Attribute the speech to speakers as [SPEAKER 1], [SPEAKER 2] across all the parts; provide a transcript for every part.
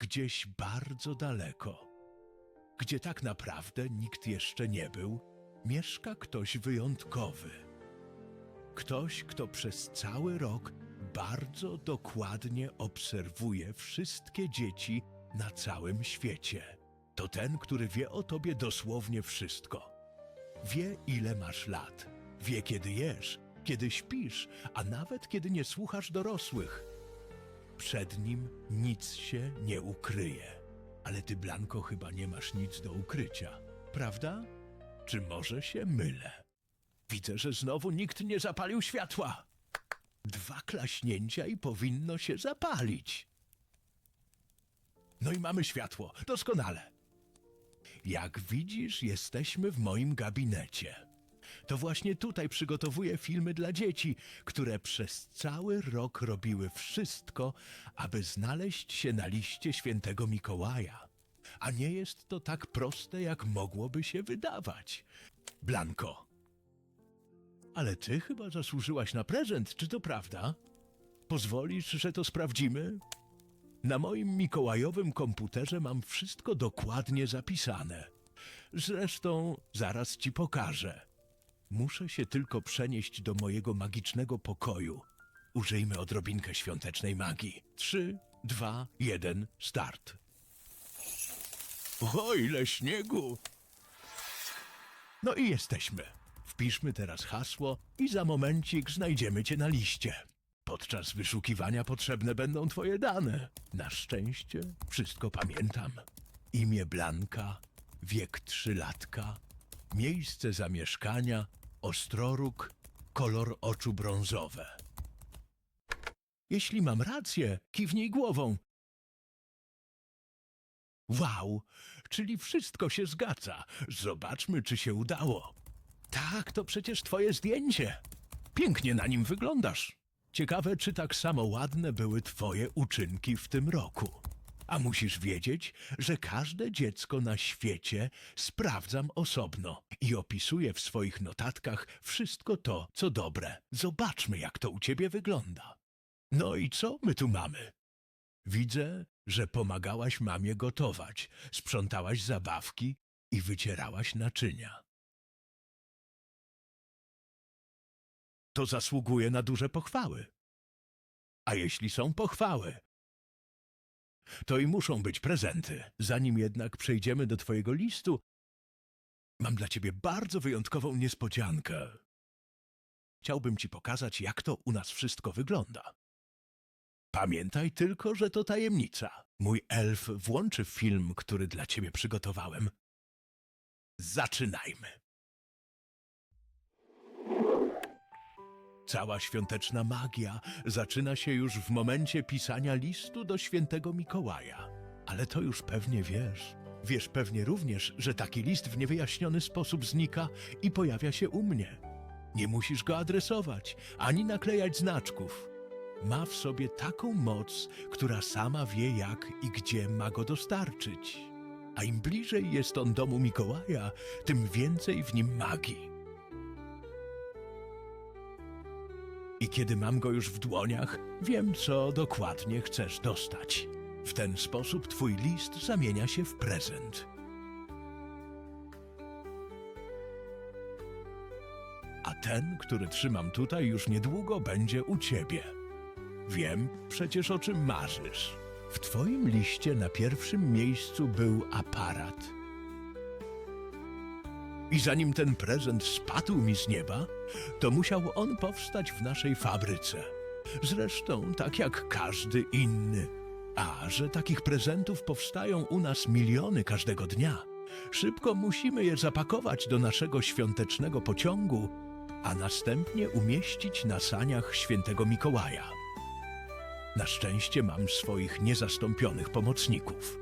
[SPEAKER 1] gdzieś bardzo daleko, gdzie tak naprawdę nikt jeszcze nie był, mieszka ktoś wyjątkowy. Ktoś, kto przez cały rok bardzo dokładnie obserwuje wszystkie dzieci na całym świecie. To ten, który wie o tobie dosłownie wszystko. Wie, ile masz lat. Wie, kiedy jesz, kiedy śpisz, a nawet kiedy nie słuchasz dorosłych. Przed nim nic się nie ukryje. Ale ty, Blanko, chyba nie masz nic do ukrycia, prawda? Czy może się mylę? Widzę, że znowu nikt nie zapalił światła. Dwa klaśnięcia i powinno się zapalić. No i mamy światło, doskonale. Jak widzisz, jesteśmy w moim gabinecie. To właśnie tutaj przygotowuję filmy dla dzieci, które przez cały rok robiły wszystko, aby znaleźć się na liście świętego Mikołaja. A nie jest to tak proste, jak mogłoby się wydawać. Blanko. Ale ty chyba zasłużyłaś na prezent, czy to prawda? Pozwolisz, że to sprawdzimy? Na moim mikołajowym komputerze mam wszystko dokładnie zapisane. Zresztą zaraz ci pokażę. Muszę się tylko przenieść do mojego magicznego pokoju. Użyjmy odrobinkę świątecznej magii. Trzy, dwa, jeden, start. O, ile śniegu! No i jesteśmy. Wpiszmy teraz hasło i za momencik znajdziemy cię na liście. Podczas wyszukiwania potrzebne będą twoje dane. Na szczęście wszystko pamiętam. Imię Blanka, wiek trzylatka, miejsce zamieszkania, ostroróg, kolor oczu brązowe. Jeśli mam rację, kiwnij głową. Wow, czyli wszystko się zgadza. Zobaczmy, czy się udało. Tak, to przecież twoje zdjęcie. Pięknie na nim wyglądasz. Ciekawe, czy tak samo ładne były twoje uczynki w tym roku. A musisz wiedzieć, że każde dziecko na świecie sprawdzam osobno i opisuję w swoich notatkach wszystko to, co dobre. Zobaczmy, jak to u ciebie wygląda. No i co my tu mamy? Widzę, że pomagałaś mamie gotować, sprzątałaś zabawki i wycierałaś naczynia. To zasługuje na duże pochwały. A jeśli są pochwały, to i muszą być prezenty. Zanim jednak przejdziemy do twojego listu, mam dla ciebie bardzo wyjątkową niespodziankę. Chciałbym ci pokazać, jak to u nas wszystko wygląda. Pamiętaj tylko, że to tajemnica. Mój elf włączy film, który dla ciebie przygotowałem. Zaczynajmy. Cała świąteczna magia zaczyna się już w momencie pisania listu do świętego Mikołaja. Ale to już pewnie wiesz. Wiesz pewnie również, że taki list w niewyjaśniony sposób znika i pojawia się u mnie. Nie musisz go adresować, ani naklejać znaczków. Ma w sobie taką moc, która sama wie jak i gdzie ma go dostarczyć. A im bliżej jest on domu Mikołaja, tym więcej w nim magii. I kiedy mam go już w dłoniach, wiem, co dokładnie chcesz dostać. W ten sposób twój list zamienia się w prezent. A ten, który trzymam tutaj, już niedługo będzie u ciebie. Wiem przecież o czym marzysz. W twoim liście na pierwszym miejscu był aparat. I zanim ten prezent spadł mi z nieba, to musiał on powstać w naszej fabryce. Zresztą tak jak każdy inny. A że takich prezentów powstają u nas miliony każdego dnia, szybko musimy je zapakować do naszego świątecznego pociągu, a następnie umieścić na saniach świętego Mikołaja. Na szczęście mam swoich niezastąpionych pomocników.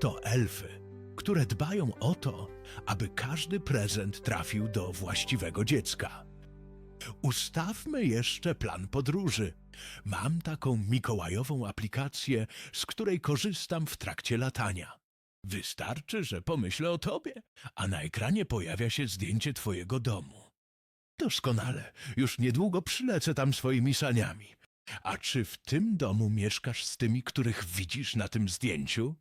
[SPEAKER 1] To elfy, które dbają o to, aby każdy prezent trafił do właściwego dziecka. Ustawmy jeszcze plan podróży. Mam taką mikołajową aplikację, z której korzystam w trakcie latania. Wystarczy, że pomyślę o tobie, a na ekranie pojawia się zdjęcie twojego domu. Doskonale, już niedługo przylecę tam swoimi saniami. A czy w tym domu mieszkasz z tymi, których widzisz na tym zdjęciu?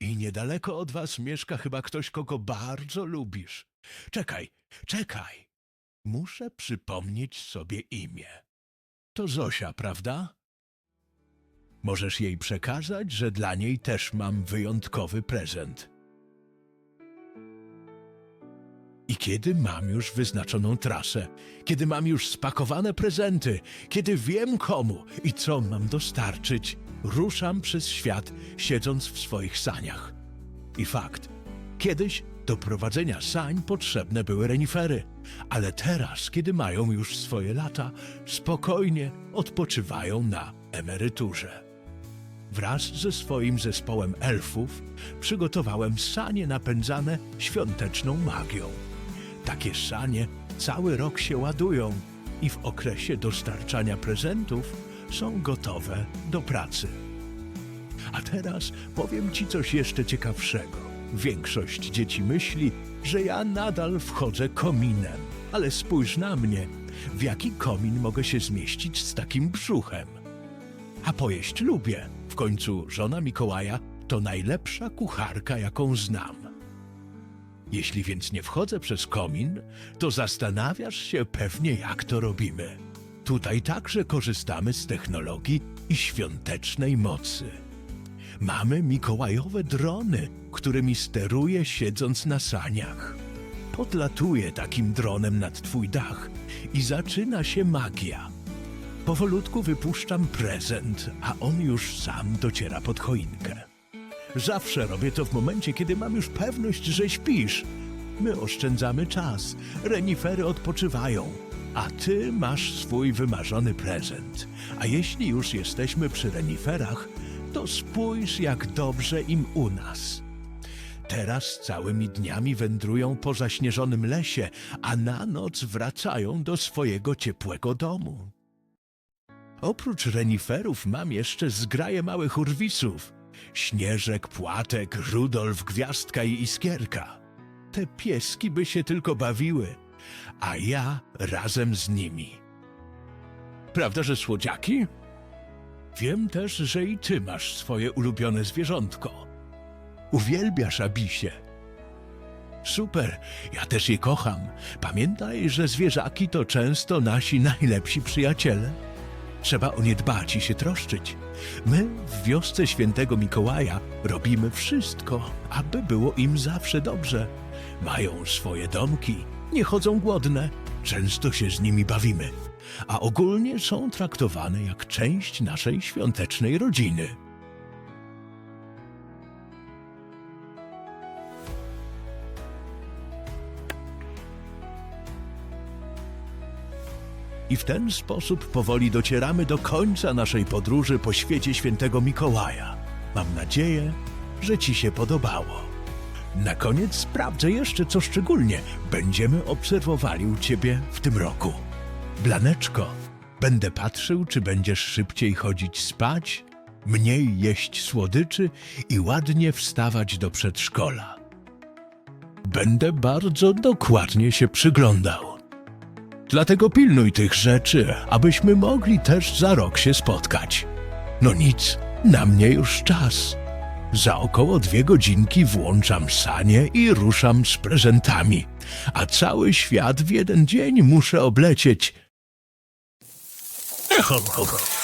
[SPEAKER 1] I niedaleko od was mieszka chyba ktoś, kogo bardzo lubisz. Czekaj, czekaj. Muszę przypomnieć sobie imię. To Zosia, prawda? Możesz jej przekazać, że dla niej też mam wyjątkowy prezent. I kiedy mam już wyznaczoną trasę, kiedy mam już spakowane prezenty, kiedy wiem komu i co mam dostarczyć, ruszam przez świat, siedząc w swoich saniach. I fakt, kiedyś do prowadzenia sań potrzebne były renifery, ale teraz, kiedy mają już swoje lata, spokojnie odpoczywają na emeryturze. Wraz ze swoim zespołem elfów przygotowałem sanie napędzane świąteczną magią. Takie sanie cały rok się ładują i w okresie dostarczania prezentów są gotowe do pracy. A teraz powiem Ci coś jeszcze ciekawszego. Większość dzieci myśli, że ja nadal wchodzę kominem, ale spójrz na mnie. W jaki komin mogę się zmieścić z takim brzuchem? A pojeść lubię. W końcu żona Mikołaja to najlepsza kucharka, jaką znam. Jeśli więc nie wchodzę przez komin, to zastanawiasz się pewnie, jak to robimy. Tutaj także korzystamy z technologii i świątecznej mocy. Mamy mikołajowe drony, którymi steruję siedząc na saniach. Podlatuję takim dronem nad twój dach i zaczyna się magia. Powolutku wypuszczam prezent, a on już sam dociera pod choinkę. Zawsze robię to w momencie, kiedy mam już pewność, że śpisz. My oszczędzamy czas, renifery odpoczywają, a ty masz swój wymarzony prezent. A jeśli już jesteśmy przy reniferach, to spójrz, jak dobrze im u nas. Teraz całymi dniami wędrują po zaśnieżonym lesie, a na noc wracają do swojego ciepłego domu. Oprócz reniferów mam jeszcze zgraję małych urwisów. Śnieżek, Płatek, Rudolf, Gwiazdka i Iskierka. Te pieski by się tylko bawiły, a ja razem z nimi. Prawda, że słodziaki? Wiem też, że i ty masz swoje ulubione zwierzątko. Uwielbiasz Abisie. Super, ja też je kocham. Pamiętaj, że zwierzaki to często nasi najlepsi przyjaciele. Trzeba o nie dbać i się troszczyć. My w wiosce świętego Mikołaja robimy wszystko, aby było im zawsze dobrze. Mają swoje domki, nie chodzą głodne, często się z nimi bawimy, a ogólnie są traktowane jak część naszej świątecznej rodziny. I w ten sposób powoli docieramy do końca naszej podróży po świecie świętego Mikołaja. Mam nadzieję, że Ci się podobało. Na koniec sprawdzę jeszcze, co szczególnie będziemy obserwowali u Ciebie w tym roku. Blaneczko, będę patrzył, czy będziesz szybciej chodzić spać, mniej jeść słodyczy i ładnie wstawać do przedszkola. Będę bardzo dokładnie się przyglądał. Dlatego pilnuj tych rzeczy, abyśmy mogli też za rok się spotkać. No nic, na mnie już czas. Za około dwie godzinki włączam sanie i ruszam z prezentami, a cały świat w jeden dzień muszę oblecieć. Ho, ho, ho.